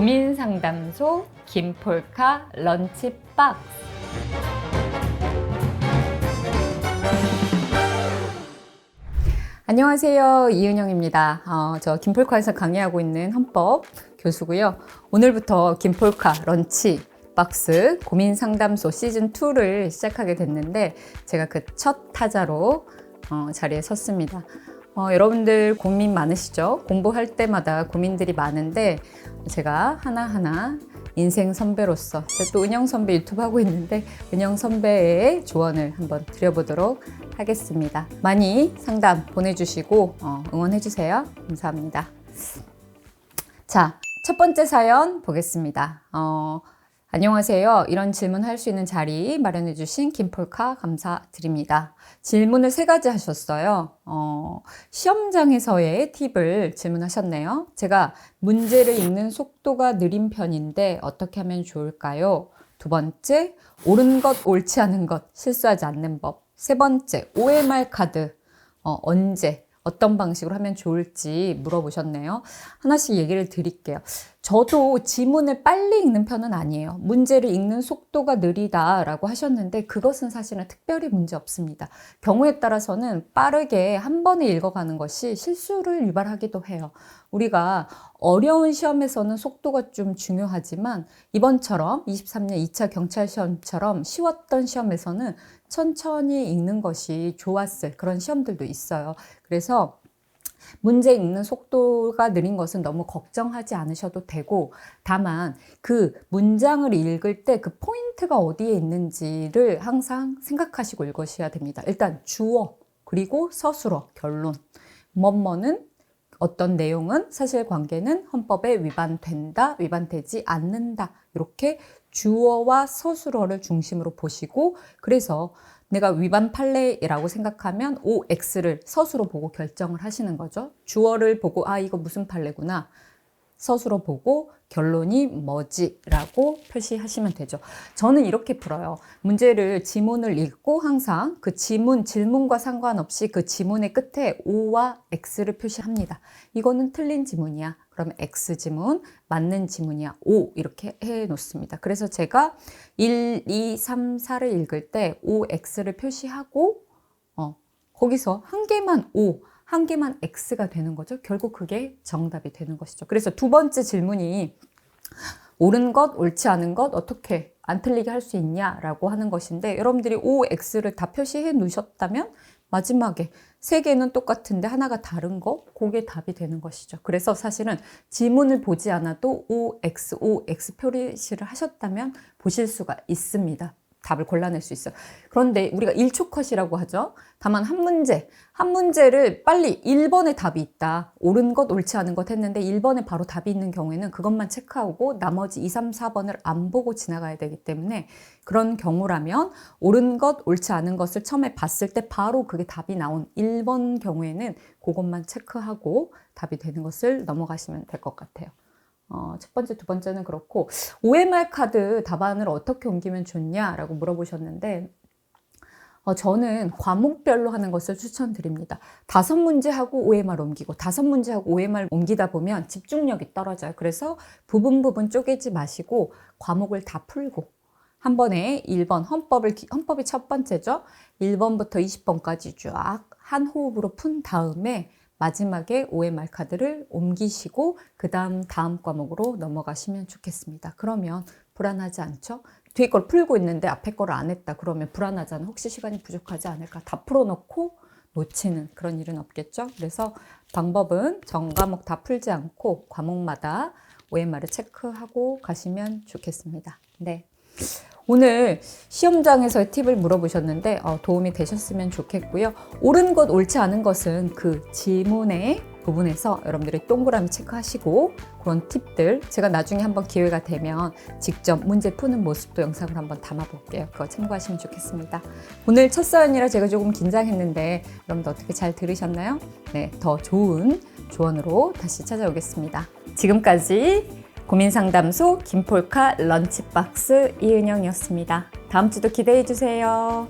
고민 상담소 김폴카 런치 박스. 안녕하세요. 이은영입니다. 어, 저 김폴카에서 강의하고 있는 헌법 교수고요. 오늘부터 김폴카 런치 박스 고민 상담소 시즌 2를 시작하게 됐는데 제가 그 첫 타자로 어, 자리에 섰습니다. 어, 여러분들 고민 많으시죠? 공부할 때마다 고민들이 많은데 제가 하나하나 인생 선배로서 또 은영 선배 유튜브 하고 있는데 은영 선배의 조언을 한번 드려보도록 하겠습니다. 많이 상담 보내주시고 어, 응원해주세요. 감사합니다. 자, 첫 번째 사연 보겠습니다. 어, 안녕하세요. 이런 질문 할 수 있는 자리 마련해 주신 김폴카 감사드립니다. 질문을 세 가지 하셨어요. 어, 시험장에서의 팁을 질문하셨네요. 제가 문제를 읽는 속도가 느린 편인데 어떻게 하면 좋을까요? 두 번째, 옳은 것, 옳지 않은 것, 실수하지 않는 법. 세 번째, OMR 카드. 어, 언제, 어떤 방식으로 하면 좋을지 물어보셨네요. 하나씩 얘기를 드릴게요. 저도 지문을 빨리 읽는 편은 아니에요. 문제를 읽는 속도가 느리다라고 하셨는데 그것은 사실은 특별히 문제 없습니다. 경우에 따라서는 빠르게 한 번에 읽어가는 것이 실수를 유발하기도 해요. 우리가 어려운 시험에서는 속도가 좀 중요하지만 이번처럼 23년 2차 경찰 시험처럼 쉬웠던 시험에서는 천천히 읽는 것이 좋았을 그런 시험들도 있어요. 그래서 문제 읽는 속도가 느린 것은 너무 걱정하지 않으셔도 되고, 다만 그 문장을 읽을 때 그 포인트가 어디에 있는지를 항상 생각하시고 읽으셔야 됩니다. 일단 주어, 그리고 서술어, 결론. 뭐뭐는 어떤 내용은 사실관계는 헌법에 위반된다, 위반되지 않는다. 이렇게 주어와 서술어를 중심으로 보시고 그래서 내가 위반 판례라고 생각하면 OX를 서술어 보고 결정을 하시는 거죠. 주어를 보고 아 이거 무슨 판례구나. 서술어 보고 결론이 뭐지라고 표시하시면 되죠. 저는 이렇게 풀어요. 문제를 지문을 읽고 항상 그 지문 질문과 상관없이 그 지문의 끝에 O와 X를 표시합니다. 이거는 틀린 지문이야. 그러면 X 지문, 맞는 지문이야. O 이렇게 해 놓습니다. 그래서 제가 1, 2, 3, 4를 읽을 때 O, X를 표시하고 어, 거기서 한 개만 O, 한 개만 X가 되는 거죠. 결국 그게 정답이 되는 것이죠. 그래서 두 번째 질문이 옳은 것, 옳지 않은 것 어떻게 안 틀리게 할 수 있냐라고 하는 것인데 여러분들이 O, X를 다 표시해 놓으셨다면 마지막에 세 개는 똑같은데 하나가 다른 거, 그게 답이 되는 것이죠. 그래서 사실은 지문을 보지 않아도 O, X, O, X 표시를 하셨다면 보실 수가 있습니다. 답을 골라낼 수 있어요. 그런데 우리가 1초 컷이라고 하죠. 다만 한 문제, 한 문제를 빨리 1번에 답이 있다. 옳은 것, 옳지 않은 것 했는데 1번에 바로 답이 있는 경우에는 그것만 체크하고 나머지 2, 3, 4번을 안 보고 지나가야 되기 때문에 그런 경우라면 옳은 것, 옳지 않은 것을 처음에 봤을 때 바로 그게 답이 나온 1번 경우에는 그것만 체크하고 답이 되는 것을 넘어가시면 될 것 같아요. 어, 첫 번째, 두 번째는 그렇고 OMR 카드 답안을 어떻게 옮기면 좋냐라고 물어보셨는데 어, 저는 과목별로 하는 것을 추천드립니다. 다섯 문제 하고 OMR 옮기고 다섯 문제 하고 OMR 옮기다 보면 집중력이 떨어져요. 그래서 부분 부분 쪼개지 마시고 과목을 다 풀고 한 번에 1번 헌법을 헌법이 첫 번째죠. 1번부터 20번까지 쫙 한 호흡으로 푼 다음에 마지막에 OMR 카드를 옮기시고 그 다음 다음 과목으로 넘어가시면 좋겠습니다. 그러면 불안하지 않죠? 뒤에 걸 풀고 있는데 앞에 거를 안 했다 그러면 불안하잖아. 혹시 시간이 부족하지 않을까? 다 풀어놓고 놓치는 그런 일은 없겠죠? 그래서 방법은 전 과목 다 풀지 않고 과목마다 OMR을 체크하고 가시면 좋겠습니다. 네. 오늘 시험장에서의 팁을 물어보셨는데 어, 도움이 되셨으면 좋겠고요. 옳은 것, 옳지 않은 것은 그 지문의 부분에서 여러분들이 동그라미 체크하시고 그런 팁들 제가 나중에 한번 기회가 되면 직접 문제 푸는 모습도 영상을 한번 담아 볼게요. 그거 참고하시면 좋겠습니다. 오늘 첫 사연이라 제가 조금 긴장했는데 여러분들 어떻게 잘 들으셨나요? 네, 더 좋은 조언으로 다시 찾아오겠습니다. 지금까지 고민상담소 김폴카 런치박스 이은영이었습니다. 다음 주도 기대해 주세요.